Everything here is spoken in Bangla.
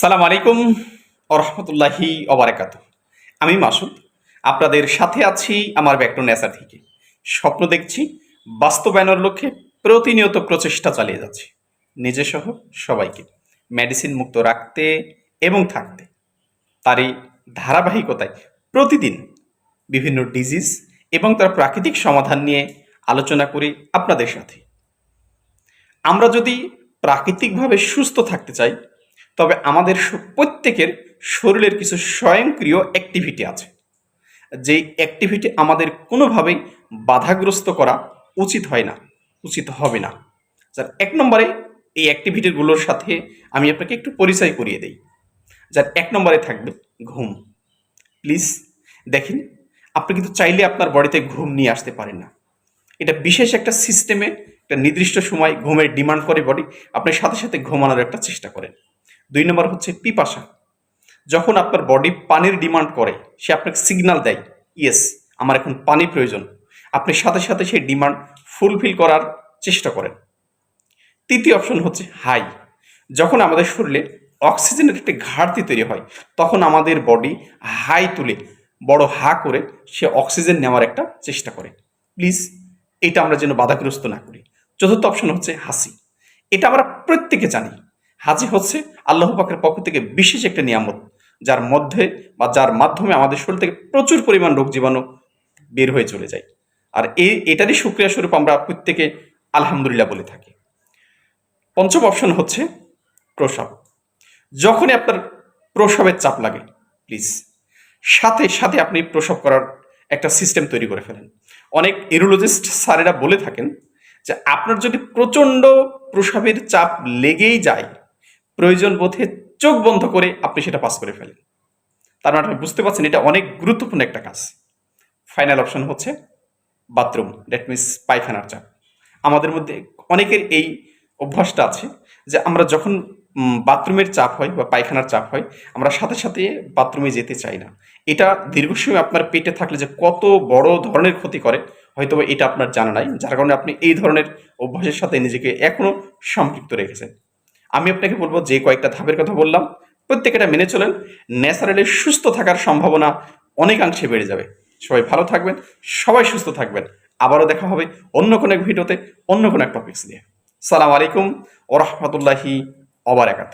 সালাম আলাইকুম রহমতুল্লাহি অবরাকাত আমি মাসুদ, আপনাদের সাথে আছি আমার ব্যাকটো নেশা থেকে। স্বপ্ন দেখছি বাস্তবায়নের লক্ষ্যে প্রতিনিয়ত প্রচেষ্টা চালিয়ে যাচ্ছি। নিজে সহ সবাইকে মেডিসিন মুক্ত রাখতে এবং থাকতে। তারই ধারাবাহিকতায় প্রতিদিন বিভিন্ন ডিজিজ এবং তার প্রাকৃতিক সমাধান নিয়ে আলোচনা করি আপনাদের সাথে। আমরা যদি প্রাকৃতিকভাবে সুস্থ থাকতে চাই তবে আমাদের প্রত্যেকের শরীরের কিছু স্বয়ংক্রিয় অ্যাক্টিভিটি আছে। যেই অ্যাক্টিভিটি আমাদের কোনোভাবেই বাধাগ্রস্ত করা উচিত হয় না, উচিত হবে না। যার এক নম্বরে এই অ্যাক্টিভিটিগুলোর সাথে আমি আপনাকে একটু পরিচয় করিয়ে দেই। যার এক নম্বরে থাকবে ঘুম। প্লিজ দেখেন, আপনি কিন্তু চাইলে আপনার বডিতে ঘুম নিয়ে আসতে পারেন না। এটা বিশেষ একটা সিস্টেমে একটা নির্দিষ্ট সময় ঘুমের ডিমান্ড করে বডি আপনি সাথে সাথে ঘুমানোর একটা চেষ্টা করেন। দুই নম্বর হচ্ছে পিপাসা। যখন আপনার বডি পানির ডিমান্ড করে, সে আপনাকে সিগন্যাল দেয় ইয়েস আমার এখন পানি প্রয়োজন। আপনি সাথে সাথে সেই ডিমান্ড ফুলফিল করার চেষ্টা করেন। তৃতীয় অপশন হচ্ছে হাই যখন আমাদের শরীরে অক্সিজেনের একটি ঘাটতি তৈরি হয়, তখন আমাদের বডি হাই তুলে, বড় হা করে সে অক্সিজেন নেওয়ার একটা চেষ্টা করে। প্লিজ এটা আমরা যেন বাধাগ্রস্ত না করি। চতুর্থ অপশন হচ্ছে হাসি। এটা আমরা প্রত্যেকে জানি। হাসি হচ্ছে আল্লাহ পাকের পক্ষ থেকে বিশেষ একটা নিয়ামত, যার মধ্যে বা যার মাধ্যমে আমাদের শরীর থেকে প্রচুর পরিমাণ রোগ জীবাণু বের হয়ে চলে যায়। আর এই এটারই সুক্রিয়া স্বরূপ আমরা প্রত্যেকে আলহামদুলিল্লাহ বলে থাকি। পঞ্চম অপশন হচ্ছে প্রসাব। যখনই আপনার প্রসবের চাপ লাগে প্লিজ সাথে সাথে আপনি প্রসব করার একটা সিস্টেম তৈরি করে ফেলেন। অনেক ইউরোলজিস্ট স্যারেরা বলে থাকেন যে আপনার যদি প্রচণ্ড প্রসাবের চাপ লেগেই যায় প্রয়োজন বোধে চোখ বন্ধ করে আপনি সেটা পাস করে ফেলেন। তার মানে আপনি বুঝতে পারছেন এটা অনেক গুরুত্বপূর্ণ একটা কাজ। ফাইনাল অপশন হচ্ছে বাথরুম দ্যাট মিনস পায়খানার চাপ। আমাদের মধ্যে অনেকের এই অভ্যাসটা আছে যে আমরা যখন বাথরুমের চাপ হয় বা পায়খানার চাপ হয়, আমরা সাথে সাথে বাথরুমে যেতে চাই না। এটা দীর্ঘ সময় আপনার পেটে থাকলে যে কত বড় ধরনের ক্ষতি করে হয়তো এটা আপনার জানা নাই। যার কারণে আপনি এই ধরনের অভ্যাসের সাথে নিজেকে এখনও সম্পৃক্ত রেখেছেন। আমি আপনাকে বলব যে কয়েকটা ধাপের কথা বললাম, প্রত্যেকটা মেনে চলেন, ন্যাচারালি সুস্থ থাকার সম্ভাবনা অনেকাংশে বেড়ে যাবে। সবাই ভালো থাকবেন, সবাই সুস্থ থাকবেন। আবারও দেখা হবে অন্য কোনো এক ভিডিওতে, অন্য কোনো এক টপিক্স নিয়ে। সালাম আলাইকুম ওরহমতুল্লাহি অবরাকাত